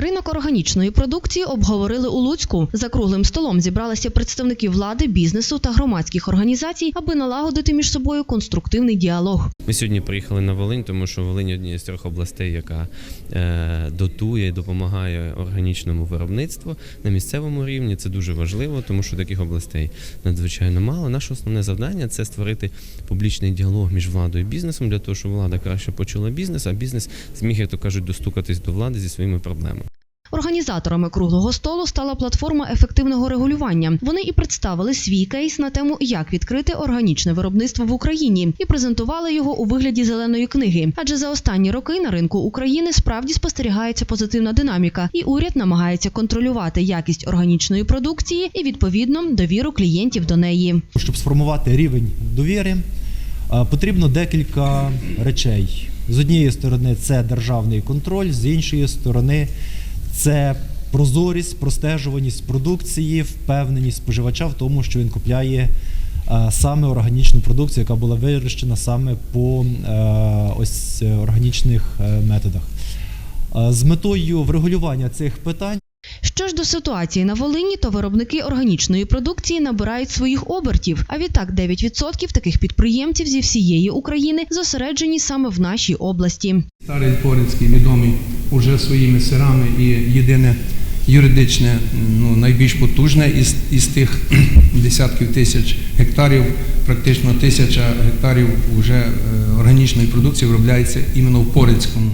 Ринок органічної продукції обговорили у Луцьку. За круглим столом зібралися представники влади, бізнесу та громадських організацій, аби налагодити між собою конструктивний діалог. Ми сьогодні приїхали на Волинь, тому що Волинь однією з трьох областей, яка е, дотує і допомагає органічному виробництву на місцевому рівні. Це дуже важливо, тому що таких областей надзвичайно мало. Наше основне завдання це створити публічний діалог між владою і бізнесом для того, щоб влада краще почула бізнес, а бізнес зміг, як то кажуть, достукатись до влади зі своїми проблемами. Організаторами круглого столу стала платформа ефективного регулювання. Вони і представили свій кейс на тему, як відкрити органічне виробництво в Україні, і презентували його у вигляді зеленої книги. Адже за останні роки на ринку України справді спостерігається позитивна динаміка, і уряд намагається контролювати якість органічної продукції і відповідно довіру клієнтів до неї. Щоб сформувати рівень довіри, потрібно декілька речей. З однієї сторони, це державний контроль, з іншої сторони, це прозорість, простежуваність продукції, впевненість споживача в тому, що він купляє е, саме органічну продукцію, яка була вирощена саме по е, ось е, органічних е, методах. З метою врегулювання цих питань. Що ж до ситуації на Волині, то виробники органічної продукції набирають своїх обертів. А відтак 9% таких підприємців зі всієї України зосереджені саме в нашій області. Старий Порицький відомий уже своїми сирами і єдине юридичне, ну найбільш потужне із, із тих десятків тисяч гектарів, практично тисяча гектарів вже е, органічної продукції виробляється іменно в Порицькому.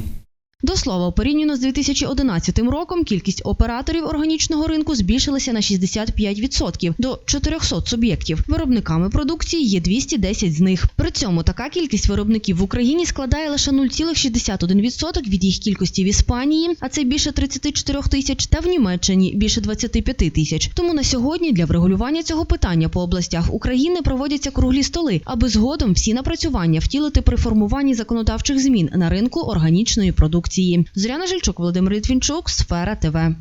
До слова, порівняно з 2011 роком кількість операторів органічного ринку збільшилася на 65% до 400 суб'єктів. Виробниками продукції є 210 з них. При цьому така кількість виробників в Україні складає лише 0,61% від їх кількості в Іспанії, а це більше 34 тисяч, та в Німеччині більше 25 тисяч. Тому на сьогодні для врегулювання цього питання по областях України проводяться круглі столи, аби згодом всі напрацювання втілити при формуванні законодавчих змін на ринку органічної продукції. Зоряна Жильчук, Володимир Літвінчук, Сфера ТВ.